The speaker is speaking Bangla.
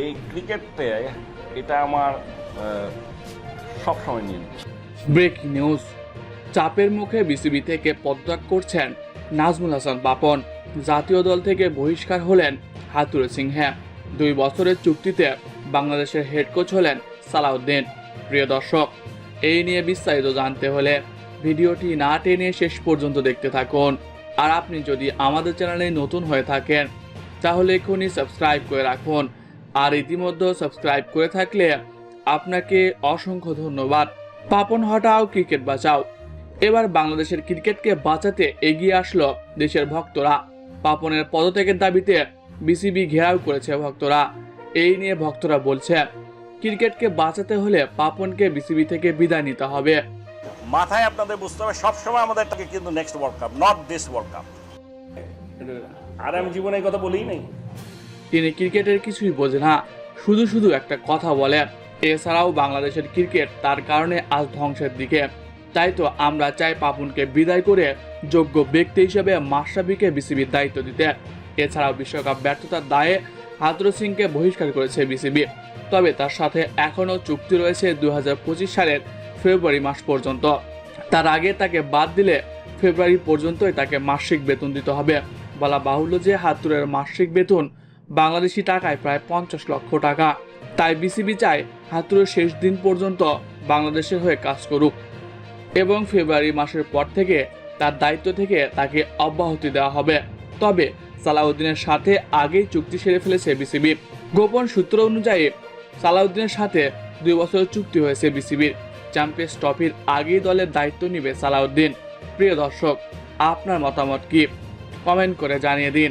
এই ক্রিকেটে এটা আমার সবসময় নিয়ে ব্রেকিং নিউজ চাপের মুখে বিসিবি থেকে পদত্যাগ করছেন নাজমুল হাসান পাপন জাতীয় দল থেকে বহিষ্কার হলেন হাতুরে সিংহে। দুই বছরের চুক্তিতে বাংলাদেশের হেড কোচ হলেন সালাউদ্দিন। প্রিয় দর্শক, এই নিয়ে বিস্তারিত জানতে হলে ভিডিওটি না টেনে শেষ পর্যন্ত দেখতে থাকুন। আর আপনি যদি আমাদের চ্যানেলে নতুন হয়ে থাকেন, তাহলে এখনই সাবস্ক্রাইব করে রাখুন। আর ইতিমধ্যে সাবস্ক্রাইব করে থাকলে আপনাকে অসংখ্য ধন্যবাদ। পাপন হটাও ক্রিকেট বাঁচাও। এবার বাংলাদেশের ক্রিকেটকে বাঁচাতে এগিয়ে আসলো দেশের ভক্তরা। পাপনের পদত্যাগের দাবিতে বিসিবি ঘেরাও করেছে ভক্তরা। এই নিয়ে ভক্তরা বলছে ক্রিকেটকে বাঁচাতে হলে পাপনকে বিসিবি থেকে বিদায় নিতে হবে। মাথায় আপনাদের বুঝতে হবে সবসময় আমাদের কিন্তু next world cup not this world cup আর আমি জীবনে এই কথা বলেই নাই। তিনি ক্রিকেটের কিছুই বোঝে না। শুধু শুধু একটা কথা বলে, এছাড়াও বাংলাদেশের ক্রিকেট তার কারণে আজ ধ্বংসের দিকে। তাই তো আমরা চাই পাপুনকে বিদায় করে যোগ্য ব্যক্তি হিসেবে মাশরাফিকে বিসিবির দায়িত্ব দিতে। এছাড়াও বিশ্বকাপ ব্যর্থতার দায়ে হাতর সিংকে বহিষ্কার করেছে বিসিবি। তবে তার সাথে এখনও চুক্তি রয়েছে দুই হাজার পঁচিশ সালের ফেব্রুয়ারি মাস পর্যন্ত। তার আগে তাকে বাদ দিলে ফেব্রুয়ারি পর্যন্তই তাকে মাসিক বেতন দিতে হবে। বলা বাহুল্য যে হাতুরের মাসিক বেতন বাংলাদেশি টাকায় প্রায় পঞ্চাশ লক্ষ টাকা। তাই বিসিবি চায় হাতুরের শেষ দিন পর্যন্ত বাংলাদেশের হয়ে কাজ করুক। এবং ফেব্রুয়ারি মাসের পর থেকে তার দায়িত্ব থেকে তাকে অব্যাহতি দেওয়া হবে। তবে সালাউদ্দিনের সাথে আগেই চুক্তি সেরে ফেলেছে বিসিবি গোপন সূত্র অনুযায়ী সালাউদ্দিনের সাথে দুই বছরের চুক্তি হয়েছে বিসিবির চ্যাম্পিয়ন্স ট্রফির আগেই দলের দায়িত্ব নিবে সালাউদ্দিন। প্রিয় দর্শক, আপনার মতামত কি? কমেন্ট করে জানিয়ে দিন।